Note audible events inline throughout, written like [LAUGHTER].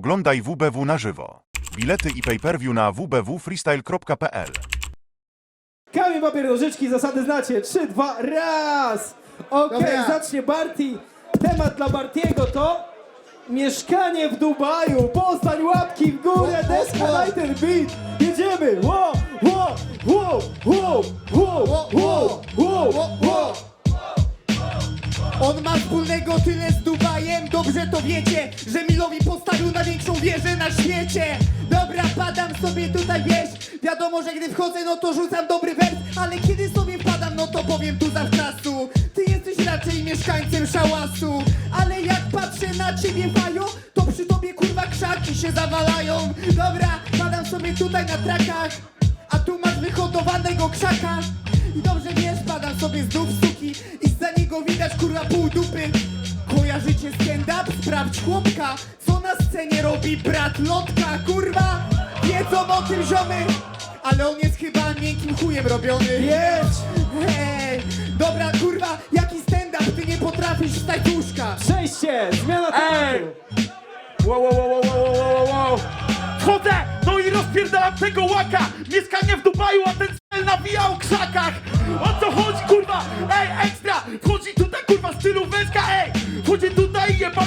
Oglądaj WBW na żywo. Bilety i pay-per-view na www.freestyle.pl Kamień, papier, nożyczki, zasady znacie. 3, 2, raz! Okej, Dobra. zacznie Barty. Temat dla Bartiego to mieszkanie w Dubaju. Postań łapki w górę, deska, daj ten beat. Jedziemy! Wo, wo, wo, wo, wo, Wo, wo, wo, wo, wo. On ma wspólnego tyle z dobrze to wiecie, że Milowi postawił największą wieżę na świecie. Dobra, padam sobie tutaj, wiesz, wiadomo, że gdy wchodzę, no to rzucam dobry wers, ale kiedy sobie wpadam, no to powiem tu zawczasu. Ty jesteś raczej mieszkańcem szałasu, ale jak patrzę na ciebie, Wajo, to przy tobie kurwa krzaki się zawalają. Dobra, padam sobie tutaj na trakach, a tu masz wyhodowanego krzaka. I dobrze wiesz, padam sobie z suki i za niego widać kurwa pół dupy. Kojarzycie stand-up? Sprawdź chłopka, co na scenie robi brat Lotka, kurwa! Wiedzą o tym ziomy, ale on jest chyba miękkim chujem robiony. Jedź! Hej, dobra kurwa, jaki stand-up, ty nie potrafisz wstać z łóżka. Przejście! Zmiana Ej! tematu. Wow, wow, wow, wow, wow, wow, wow. Wchodzę, no i rozpierdalam tego łaka Mieszkanie w Dubaju, a ten cel nawija o krzakach O co chodzi,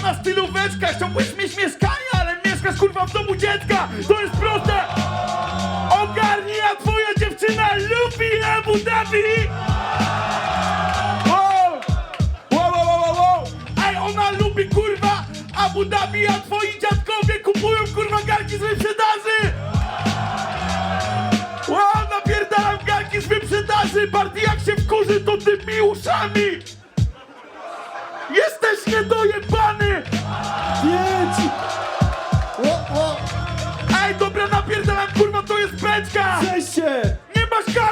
jebana stylóweczka Chciałbyś mieć mieszkanie, ale mieszkasz, kurwa, w domu dziecka To jest proste! Ogarnij, a twoja dziewczyna lubi Abu Dhabi! Wow! Wow, wow, wow, wow! Ej, ona lubi kurwa Abu Dhabi, a twoi dziadkowie kupują kurwa garki z wyprzedaży! Wow, napierdalam garki z wyprzedaży! Bardziej jak się wkurzy, to tymi uszami! Jesteś niedojebany!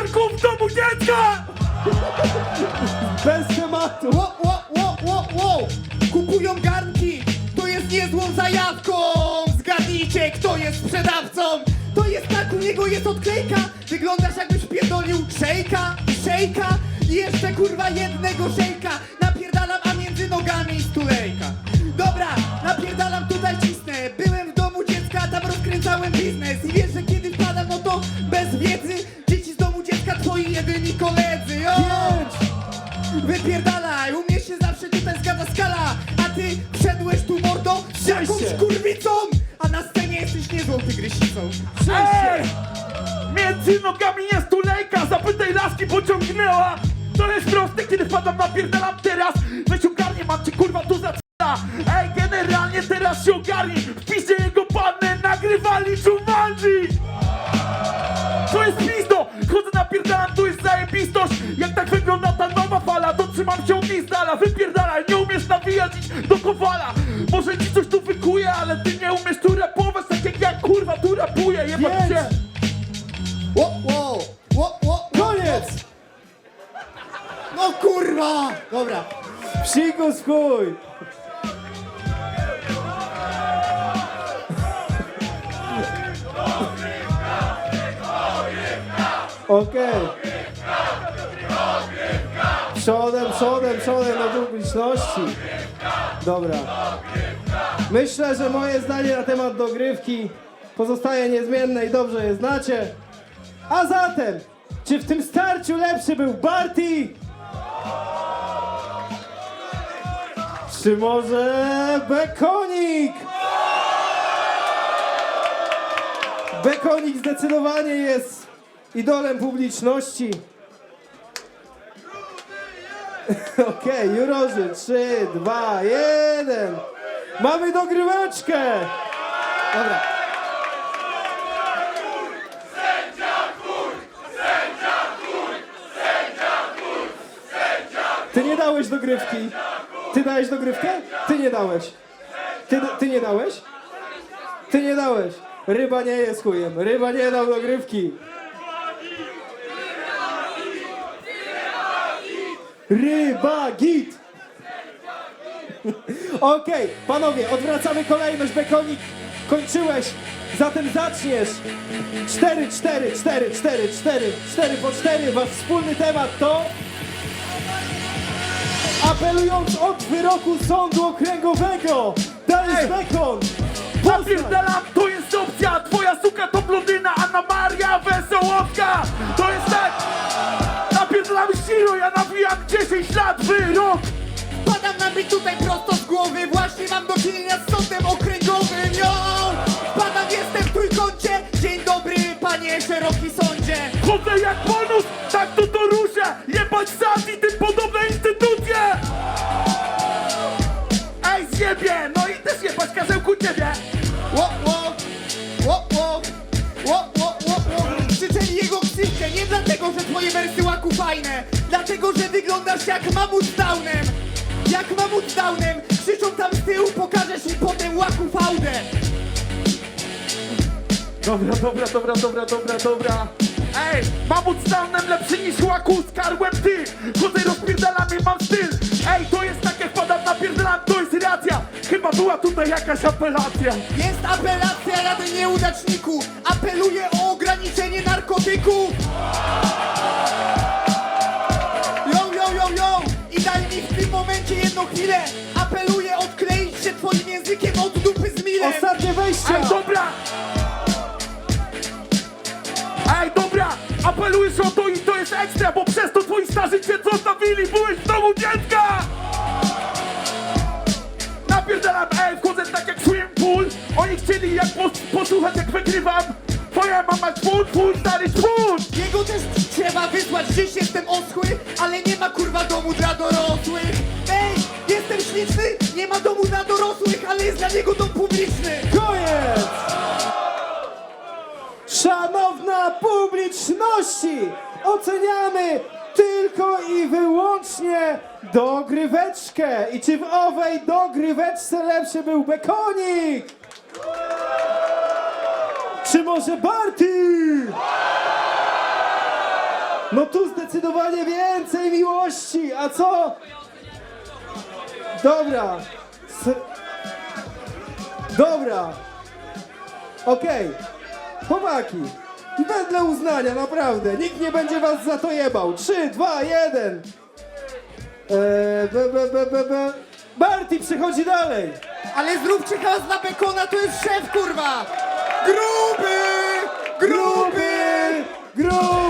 W domu dziecka! Bez tematu! Ło, ło, ło, ło, ło! Kupują garnki! To jest niezłą zajawką! Zgadnijcie, kto jest sprzedawcą! To jest tak, u niego jest odklejka! Wyglądasz jakbyś pierdolił szejka, szejka i jeszcze kurwa jednego szejka! Napierdalam, a między nogami stulejka! Dobra, napierdalam tutaj cisnę! Byłem w domu dziecka, tam rozkręcałem biznes i wiesz, Wypierdalaj, u mnie się zawsze tutaj zgadza skala. A ty wszedłeś tu mordo z jakąś kurwicą A na scenie jesteś niezłą tygrysicą. Ej! Między nogami jest tulejka, zapytaj laski pociągnęła To jest proste, kiedy wpadam napierdalam teraz. Weź ogarnie, mam cię kurwa tu zaczyna Ej, generalnie teraz się ogarnij. Wpiszcie jego pannę, nagrywali Jumanji To jest pizdo, chodzę napierdalam, tu jest zajebistość. Jak tak wygląda idź do kowala Może ci coś tu wykuje, ale ty nie umiesz tu rapować Tak jak ja kurwa tu rapuję, jebać Jedź! cię Ło, ło, ło, ło. Koniec! No kurwa! Dobra Psikus chuj! Okej. Przodem, przodem, przodem do publiczności. Dobra. Myślę, że moje zdanie na temat dogrywki pozostaje niezmienne i dobrze je znacie. A zatem, czy w tym starciu lepszy był Barty? Czy może Bekonik? Bekonik zdecydowanie jest idolem publiczności. [LAUGHS] Okej, jurorzy, 3, 2, 1. Mamy dogryweczkę! Dobra. Ty nie dałeś dogrywki. Ty dałeś dogrywkę? Ty nie dałeś. Ty, ty nie dałeś? Ty nie dałeś. Ryba nie jest chujem. Ryba nie dał dogrywki. Ryba git. Okej, panowie, odwracamy kolejność. Bekonik, kończyłeś. Zatem zaczniesz. 4, 4, 4, 4, 4, 4 po 4. Wasz wspólny temat to... Apelując od wyroku sądu okręgowego, Darius Bekon Napierdalam, to jest opcja Twoja suka to blondyna Anna Maria Wesołowska To jest tak Napierdalam siło, ja nawijam 10 lat wyrok Padam na mnie tutaj prosto z głowy Właśnie mam do czynienia z sądem okręgowym Yo! Padam, jestem w trójkącie. Dzień dobry, panie szeroki sądzie. Chodzę jak bonus, tak to to ruszę Jebać sad i tym podobne fajne. Dlatego, że wyglądasz jak mamut z downem. Jak mamut z downem. Krzyczą tam z tyłu, pokażesz mi potem łaku fałdę. Dobra, dobra, dobra, dobra, dobra, dobra. Ej, mamut z downem lepszy niż łaku. Z karłem ty. Chodzę rozpierdalam i mam styl. Ej, to jest tak jak padam napierdalam, to jest racja. Chyba była tutaj jakaś apelacja. Jest apelacja Rady Nieudaczniku. Apeluję o ograniczenie narkotyków jedną chwilę Apeluję odkleić się twoim językiem od dupy z milem Ostatnie wejścia! Ej, dobra! Ej, dobra! Apelujesz o to i to jest ekstra, bo przez to twoi starzy cię zostawili, byłeś w domu dziecka! Napierdalam, ej, wchodzę tak jak swimming pool Oni chcieli jak pos posłuchać jak wygrywam Twoja mama czwór, twój stary czwór Jego też trzeba wysłać, gdzieś jestem oschły dla niego dom publiczny Koniec! Szanowna publiczności! Oceniamy tylko i wyłącznie dogryweczkę. I czy w owej dogryweczce lepszy był Bekonik? Czy może Barty? No tu zdecydowanie więcej miłości, a co? Dobra. Dobra. Okej. Chłopaki. I wedle uznania, naprawdę. Nikt nie będzie was za to jebał. 3, 2, 1. Eee, be, be, be, be, be. Barty przychodzi dalej. Ale zróbcie hałas dla Bekona, to jest szef kurwa Gruby! Gruby! Gruby! Gruby!